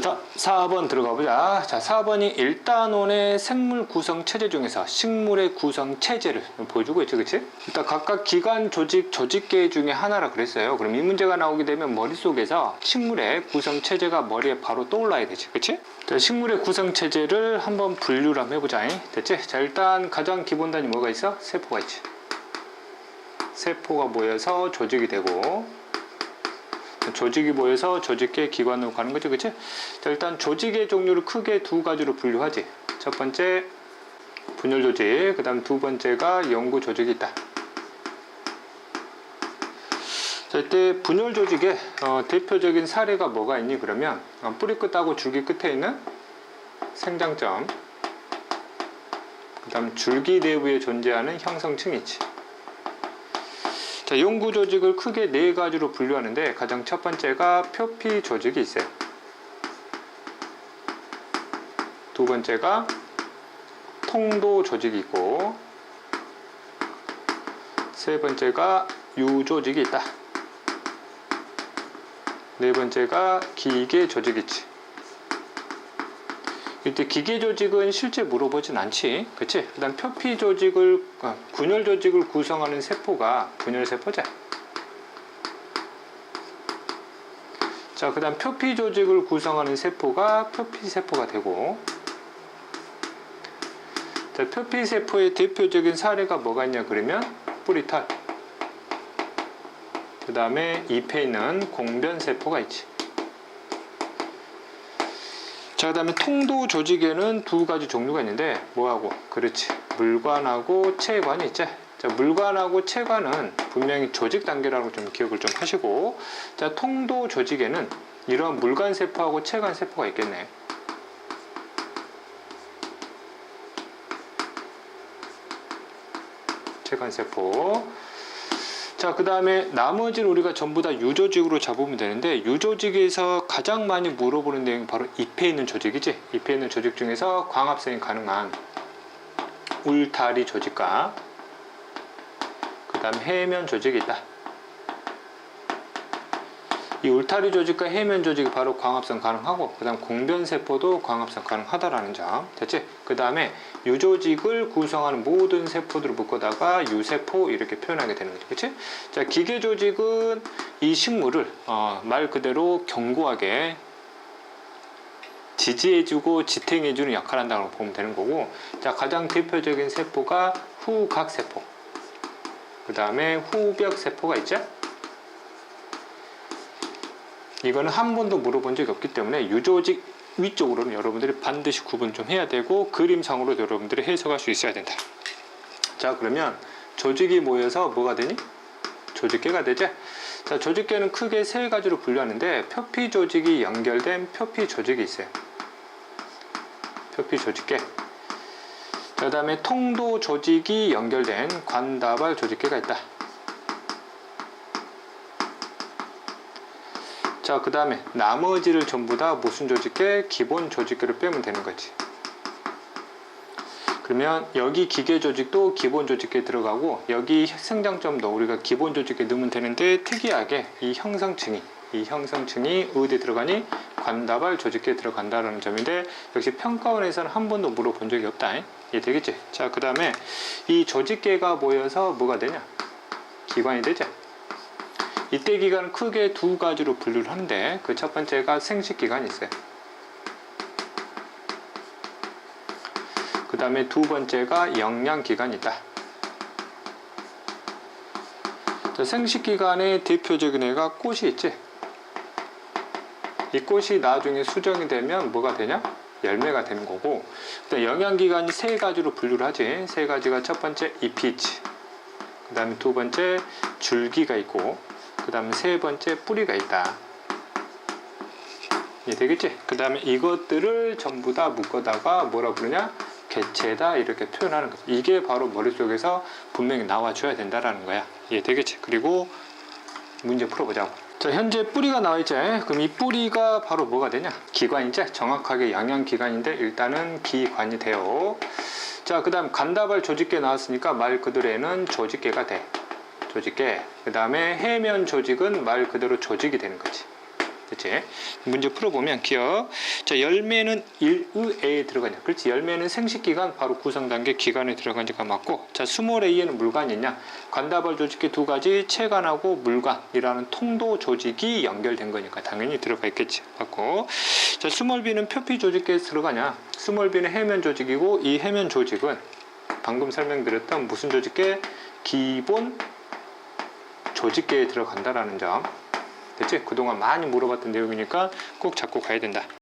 자, 4번 들어가 보자. 자, 4번이 일단원의 생물 구성 체제 중에서 식물의 구성 체제를 보여주고 있죠, 그치? 일단 각각 기관, 조직, 조직계 중에 하나라 그랬어요. 그럼 이 문제가 나오게 되면 머릿속에서 식물의 구성 체제가 머리에 바로 떠올라야 되지, 그치? 자, 식물의 구성 체제를 한번 분류를 한번 해보자. 잉? 됐지? 자, 일단 가장 기본 단위 뭐가 있어? 세포가 있지. 세포가 모여서 조직이 되고, 조직이 모여서 조직계 기관으로 가는 거죠, 그치? 자, 일단 조직의 종류를 크게 두 가지로 분류하지. 첫 번째 분열 조직, 그 다음 두 번째가 연구 조직이 있다. 자, 이때 분열 조직의 어, 대표적인 사례가 뭐가 있니? 그러면 어, 뿌리 끝하고 줄기 끝에 있는 생장점, 그 다음 줄기 내부에 존재하는 형성층이 있지. 자, 연구 조직을 크게 네 가지로 분류하는데 가장 첫 번째가 표피 조직이 있어요. 두 번째가 통도 조직이 있고 세 번째가 유조직이 있다. 네 번째가 기계 조직이 있지. 이때 기계 조직은 실제 물어보진 않지. 그치? 그 다음 표피 조직을, 아, 분열 조직을 구성하는 세포가 분열 세포자. 자, 그 다음 표피 조직을 구성하는 세포가 표피 세포가 되고, 자, 표피 세포의 대표적인 사례가 뭐가 있냐 그러면 뿌리털. 그 다음에 잎에 있는 공변 세포가 있지. 자, 그 다음에 통도 조직에는 두 가지 종류가 있는데, 뭐하고? 그렇지. 물관하고 체관이 있지. 자, 물관하고 체관은 분명히 조직 단계라고 좀 기억을 좀 하시고, 자, 통도 조직에는 이러한 물관 세포하고 체관 세포가 있겠네. 체관 세포. 자, 그 다음에 나머지는 우리가 전부 다 유조직으로 잡으면 되는데, 유조직에서 가장 많이 물어보는 내용이 바로 잎에 있는 조직이지. 잎에 있는 조직 중에서 광합성이 가능한 울타리 조직과, 그 다음 해면 조직이 있다. 이 울타리 조직과 해면 조직이 바로 광합성 가능하고, 그 다음 공변 세포도 광합성 가능하다라는 점. 됐지? 그 다음에 유조직을 구성하는 모든 세포들을 묶어다가 유세포 이렇게 표현하게 되는 거죠. 그치? 자, 기계 조직은 이 식물을 어, 말 그대로 견고하게 지지해주고 지탱해주는 역할을 한다고 보면 되는 거고, 자, 가장 대표적인 세포가 후각세포. 그 다음에 후벽세포가 있죠? 이거는 한 번도 물어본 적이 없기 때문에 유조직 위쪽으로는 여러분들이 반드시 구분 좀 해야 되고 그림상으로 여러분들이 해석할 수 있어야 된다. 자 그러면 조직이 모여서 뭐가 되니? 조직계가 되죠. 자 조직계는 크게 세 가지로 분류하는데 표피 조직이 연결된 표피 조직이 있어요. 표피 조직계. 그 다음에 통도 조직이 연결된 관다발 조직계가 있다. 자, 그 다음에 나머지를 전부 다 무슨 조직계? 기본 조직계를 빼면 되는 거지. 그러면 여기 기계 조직도 기본 조직계에 들어가고 여기 생장점도 우리가 기본 조직계에 넣으면 되는데 특이하게 이 형성층이 이 형성층이 어디에 들어가니? 관다발 조직계에 들어간다는 점인데 역시 평가원에서는 한 번도 물어본 적이 없다. 이해 되겠지? 자, 그 다음에 이 조직계가 모여서 뭐가 되냐? 기관이 되죠? 이때 기간은 크게 두 가지로 분류를 하는데 그 첫 번째가 생식 기간이 있어요. 그 다음에 두 번째가 영양 기간이 있다. 자, 생식 기간의 대표적인 애가 꽃이 있지. 이 꽃이 나중에 수정이 되면 뭐가 되냐? 열매가 되는 거고. 그다음 영양 기간이 세 가지로 분류를 하지. 세 가지가 첫 번째 잎이 있지. 그 다음에 두 번째 줄기가 있고 그 다음에 세 번째 뿌리가 있다. 이해 되겠지? 그 다음에 이것들을 전부 다 묶어다가 뭐라 부르냐? 개체다 이렇게 표현하는 거죠. 이게 바로 머릿속에서 분명히 나와줘야 된다라는 거야. 이해 되겠지? 그리고 문제 풀어보자고. 자, 현재 뿌리가 나와있지? 그럼 이 뿌리가 바로 뭐가 되냐? 기관이지? 정확하게 영양기관인데 일단은 기관이 돼요. 자, 그 다음 간다발 조직계 나왔으니까 말 그대로 얘는 조직계가 돼. 조직계. 그 다음에 해면 조직은 말 그대로 조직이 되는 거지. 그치? 문제 풀어보면 기억. 자, 열매는 일의에 들어가냐. 그렇지. 열매는 생식기관, 바로 구성단계 기관에 들어가니까 맞고. 자, 스몰 a에는 물관이 있냐. 관다발 조직계 두 가지 체관하고 물관이라는 통도 조직이 연결된 거니까 당연히 들어가 있겠지. 맞고. 자, 스몰 b는 표피 조직계에 들어가냐. 스몰 b는 해면 조직이고 이 해면 조직은 방금 설명드렸던 무슨 조직계? 기본 조직계에 들어간다라는 점. 됐지? 그동안 많이 물어봤던 내용이니까 꼭 잡고 가야 된다.